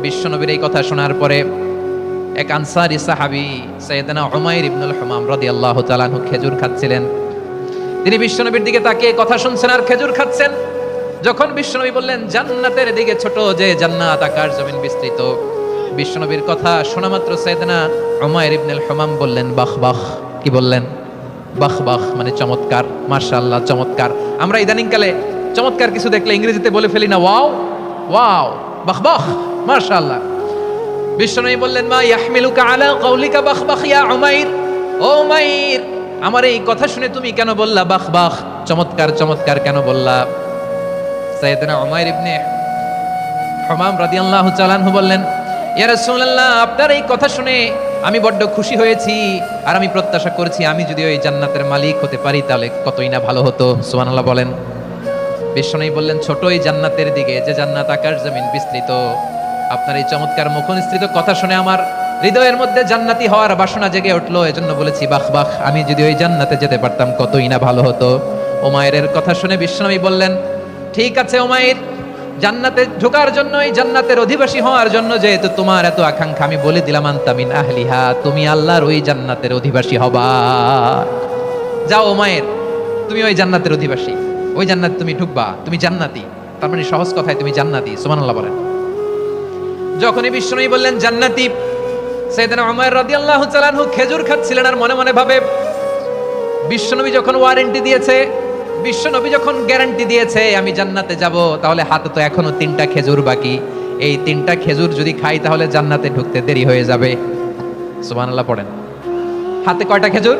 বিশ্বনবীর এই কথা শোনার পরে এক আনসারি সাহাবি সৈয়দনা উমাইর ইবনুল হুমাম রাদিয়াল্লাহু তাআলা আনহু খেজুর খাচ্ছিলেন। তিনি বিশ্বনবীর দিকে তাকিয়ে কথা শুনছেন আর খেজুর খাচ্ছেন। যখন বিশ্বনবী বললেন, জান্নাতের দিকে ছোট যে জান্নাত, আকাশ জমিন বিস্তৃত। বিশ্বনবীর কথা শোনা মাত্র সৈয়দনা উমাইর ইবনুল হুমাম বললেন, বাহ বাহ। কি বললেন? বাহ বাহ মানে চমৎকার, মাশাআল্লাহ, চমৎকার। আমরা ইদানিংকালে চমৎকার কিছু দেখলে ইংরেজিতে বলে ফেলি না, ওয়াও ওয়াও, বাহ বাহ। মাশাআল্লাহ। বিশ্বনবী বললেন, মা ইয়াহমিলুকা আলা বাহ ইয়া উমাইর? ও উমাইর, আমার এই কথা শুনে তুমি কেন বললা বাহ চমৎকার চমৎকার কেন বললা? সাইয়েদনা উমাইর ইবনে হুমাম রাদিয়াল্লাহু তাআলা আনহু বললেন, ইয়া রাসূলুল্লাহ, আপনার এই কথা শুনে আমি বড্ড খুশি হয়েছি আর আমি প্রত্যাশা করছি আমি যদি ওই জান্নাতের মালিক হতে পারি তাহলে কতই না ভালো হতো। সুবহানাল্লাহ বলেন। বিশ্বনবী বললেন, ছোট এই জান্নাতের দিকে, যে জান্নাত আকাশ জমিন বিস্তৃত আপনার এই চমৎকার মুখনিস্তৃত কথা শুনে আমার হৃদয়ের মধ্যে জান্নাতি হওয়ার বাসনা জেগে উঠল, এজন্য বলেছি, বাহ বাহ, আমি যদি ওই জান্নাতে যেতে পারতাম, কতই না ভালো হতো। ওমায়ের কথা শুনে বিশ্বনবী বললেন, ঠিক আছে ওমায়ের, জান্নাতে ঢোকার জন্য, এই জান্নাতের অধিবাসী হওয়ার জন্য যেহেতু তোমার এত আকাঙ্ক্ষা, আমি বলে দিলাম আন্তামিন আহলিহা, তুমি আল্লাহর ওই জান্নাতের অধিবাসী হবা। যাও ওমায়ের, তুমি ওই জান্নাতের অধিবাসী, ওই জান্নাত তুমি ঢুকবা, তুমি জান্নাতি, তার মানে সহজ কথায় তুমি জান্নাতি, সুবহানাল্লাহ বলেন। যখনই বিষ্ণুই বললেন, জান্নাতি। সাইয়েদনা উমর রাদিয়াল্লাহু তাআলা আনহু খেজুর খাচ্ছিলেন আর মনে মনে ভাবে, বিশ্বনবী যখন ওয়ারেন্টি দিয়েছে, বিশ্বনবী যখন গ্যারান্টি দিয়েছে, আমি জান্নাতে যাব, তাহলে হাতে তো এখনও তিনটা খেজুর বাকি। এই তিনটা খেজুর যদি খাই, তাহলে জান্নাতে ঢুকতে দেরি হয়ে যাবে। সুবহানাল্লাহ পড়েন। হাতে কয়টা খেজুর?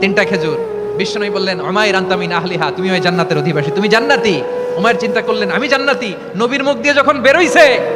তিনটা খেজুর। বিশ্বনবী বললেন, উমাইর আন্তামিন আহলিহা, তুমি ওই জান্নাতের অধিবাসী, তুমি জান্নাতি? উমাইর চিন্তা করলেন, আমি জান্নাতি? নবীর মুখ দিয়ে যখন বেরোইছে